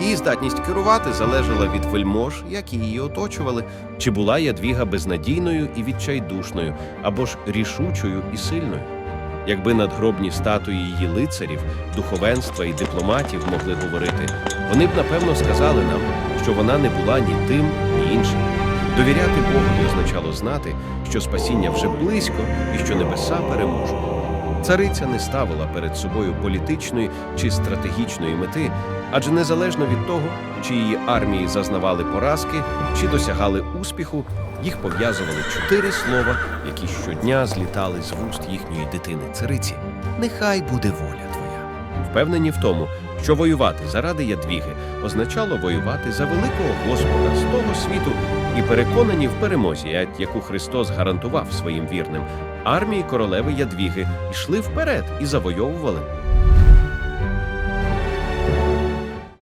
Її здатність керувати залежала від вельмож, як її оточували, чи була Ядвіга безнадійною і відчайдушною, або ж рішучою і сильною. Якби надгробні статуї її лицарів, духовенства і дипломатів могли говорити, вони б напевно сказали нам, що вона не була ні тим, ні іншим. Довіряти Богові означало знати, що спасіння вже близько і що небеса переможуть. Цариця не ставила перед собою політичної чи стратегічної мети, адже незалежно від того, чи її армії зазнавали поразки, чи досягали успіху, їх пов'язували чотири слова, які щодня злітали з вуст їхньої дитини цариці. Нехай буде воля твоя. Впевнені в тому, що воювати заради Ядвіги означало воювати за великого Господа з того світу і переконані в перемозі, яку Христос гарантував своїм вірним. Армії королеви Ядвіги йшли вперед і завойовували.